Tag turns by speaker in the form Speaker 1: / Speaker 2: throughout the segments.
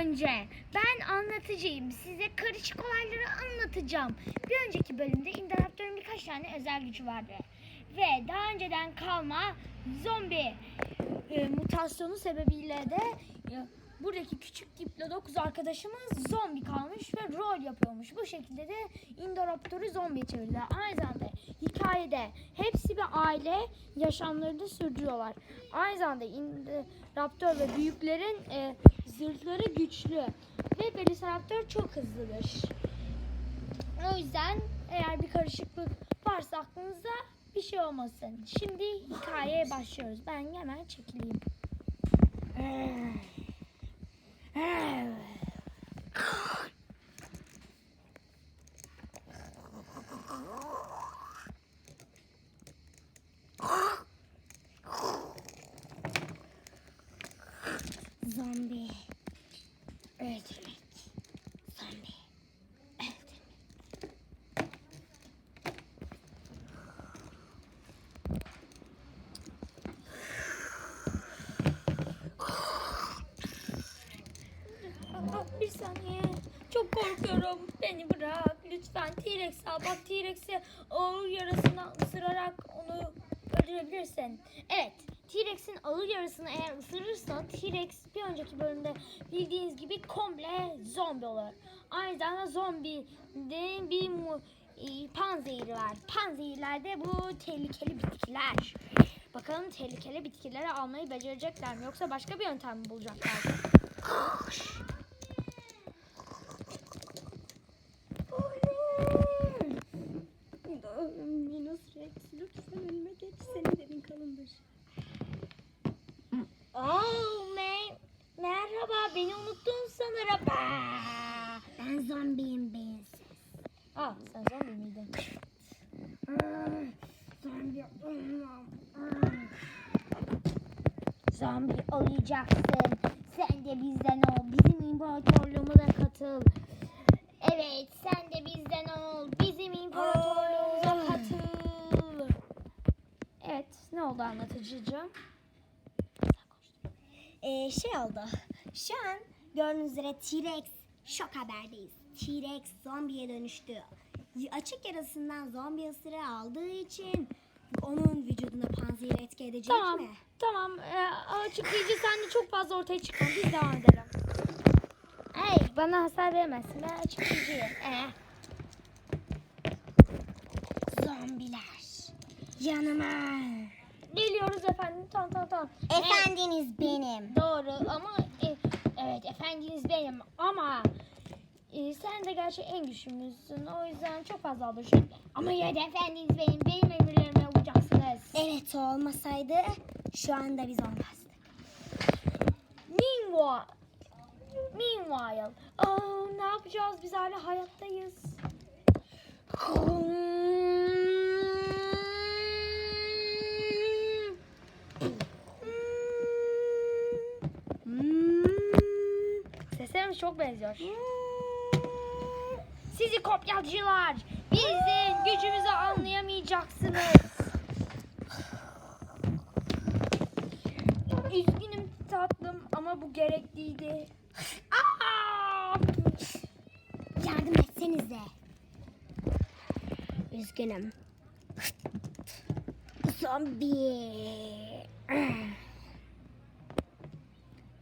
Speaker 1: önce ben anlatıcıyım. Size karışık olayları anlatacağım. Bir önceki bölümde Indoraptor'un birkaç tane özel gücü vardı. Ve daha önceden kalma zombi e, mutasyonu sebebiyle de buradaki küçük Diplodocus arkadaşımız zombi kalmış ve rol yapıyormuş. Bu şekilde de Indoraptor'u zombiye çevirdiler. Aynı zamanda hikayede hepsi bir aile yaşamlarını sürdürüyorlar. Aynı zamanda Indoraptor ve büyüklerin e, zırhları güçlü ve Velociraptor çok hızlıdır. O yüzden eğer bir karışıklık varsa aklınızda bir şey olmasın. Şimdi hikayeye başlıyoruz. Ben hemen çekileyim. Zombi. Aa, bir saniye. Çok korkuyorum. Beni bırak. Lütfen T-Rex al. Bak T-Rex'i ağır yarasına ısırarak onu öldürebilirsin. Evet. T-Rex'in ağır yarasını eğer ısırırsan T-Rex bir önceki bölümde bildiğiniz gibi komple zombi olur. Aynı zamanda zombi de bir mu, e, panzehiri var. Panzehirler de bu tehlikeli bitkiler. Bakalım tehlikeli bitkileri almayı becerecekler mi yoksa başka bir yöntem mi bulacaklar? Oh man. Merhaba beni unuttun sanırım. Aa,
Speaker 2: Ben zombiyim bensiz.
Speaker 1: Aa, sen zombi miydin?
Speaker 2: Zombi olmam.
Speaker 1: Zombi olacaksın. Sen de bizden ol. Bizim imparatorluğumuza katıl. Evet sen de bizden ol. Bizim imparatorluğumuza katıl. Evet ne oldu anlatıcıcığım?
Speaker 2: Ee, şey oldu. Şu an gördüğünüz üzere T-Rex şok haberdeyiz. T-Rex zombiye dönüştü. Açık yarasından zombi ısırığı aldığı için onun vücuduna panzehir etki edecek
Speaker 1: Tamam.
Speaker 2: mi?
Speaker 1: Tamam. Ee, açıklayıcı sen de çok fazla ortaya çıkma. Biz devam edelim. Hey bana hasar veremezsin. Ben açıklayıcıyım. Ee,
Speaker 2: Zombiler. Yanıma.
Speaker 1: Geliyoruz efendim. Tamam tamam tamam.
Speaker 2: Efendiniz benim.
Speaker 1: Doğru ama e, evet efendiniz benim ama e, sen de gerçi en güçlümüzsün. O yüzden çok fazla olur şimdi. Ama yine de efendiniz benim. Benim emirlerime uyacaksınız.
Speaker 2: Evet olmasaydı şu anda biz olmazdık.
Speaker 1: Meanwhile, meanwhile, aa, ne yapacağız? Biz hala hayattayız. Çok benziyor. Sizi kopyacılar, bizim gücümüzü anlayamayacaksınız. Üzgünüm tatlım ama bu gerekliydi. Aa!
Speaker 2: Yardım etsenize. Üzgünüm. Zombi.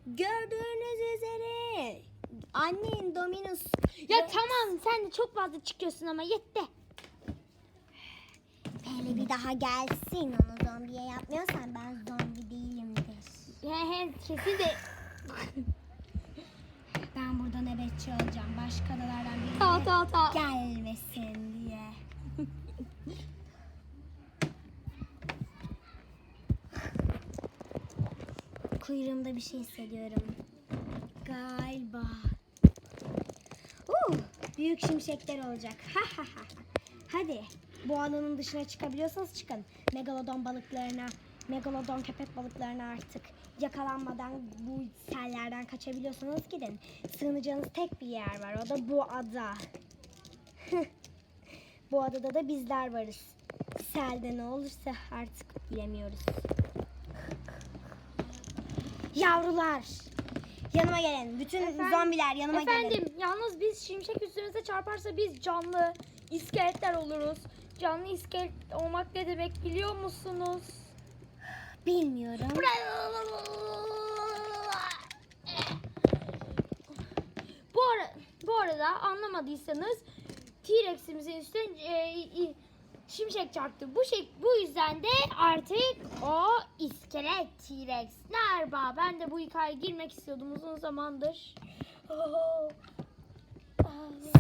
Speaker 2: Gördüğünüz üzere annen Dominus
Speaker 1: Ya tamam sen de çok fazla çıkıyorsun ama yetti.
Speaker 2: Hele bir daha gelsin onu zombiye yapmıyorsan ben zombi değilimdir.
Speaker 1: He he kesin de
Speaker 2: Ben burada nöbetçi olacağım. Başka adalardan biri
Speaker 1: ta ta ta.
Speaker 2: gelmesin diye. Kuyruğumda bir şey hissediyorum. Galiba. Uh, büyük şimşekler olacak. Ha ha ha. Hadi bu alanın dışına çıkabiliyorsanız çıkın. Megalodon balıklarına, megalodon köpek balıklarına artık yakalanmadan bu sellerden kaçabiliyorsanız gidin. Sığınacağınız tek bir yer var. O da bu ada. bu adada da bizler varız. Selde ne olursa artık bilemiyoruz. Yavrular, Yanıma gelin. Bütün
Speaker 1: Efendim?
Speaker 2: zombiler yanıma gelin.
Speaker 1: Efendim yalnız biz şimşek üstümüze çarparsa biz canlı iskeletler oluruz. Canlı iskelet olmak ne demek biliyor musunuz?
Speaker 2: Bilmiyorum.
Speaker 1: Bu, ara, bu arada anlamadıysanız T-Rex'imizin üstüne e, şimşek çarptı. Bu şey bu yüzden de artık o iskelet T-Rex. Merhaba ben de bu hikayeye girmek istiyordum uzun zamandır. Oh.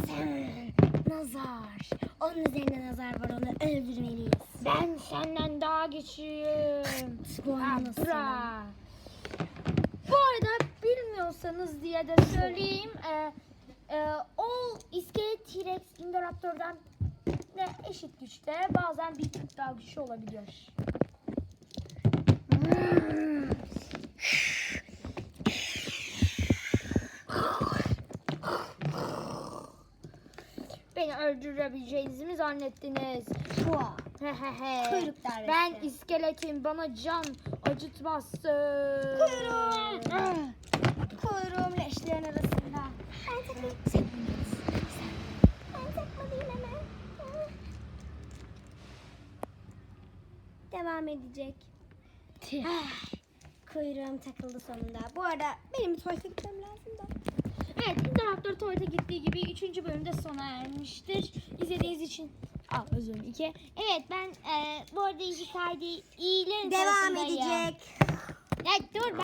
Speaker 2: Sen nazar. Onun üzerinde nazar var onu öldürmeliyiz.
Speaker 1: Ben senden daha güçlüyüm.
Speaker 2: Bu
Speaker 1: bra. Bu arada bilmiyorsanız diye de söyleyeyim. E, e, o iskelet T-Rex Indoraptor'dan de eşit güçte. Bazen bir tık daha güçlü olabiliyor. Beni öldürebileceğinizi zannettiniz?
Speaker 2: Bu.
Speaker 1: Hehehe.
Speaker 2: Kuyruk darbesi.
Speaker 1: Ben iskeletim bana can acıtmazsın.
Speaker 2: Kuyruğum. Kuyruğum leşlerin arasında. Ben takmalıyım hemen. Devam edecek. Ah, Kuyruğum takıldı sonunda. Bu arada benim tuvalete gitmem lazım da.
Speaker 1: Evet, Interruptor tuvalete gittiği gibi 3. bölümde sona ermiştir. İzlediğiniz için Aa, özür dilerim. İki. Evet ben e, bu arada hikayede iyilerin
Speaker 2: Devam
Speaker 1: tarafındayım.
Speaker 2: edecek.
Speaker 1: Ya dur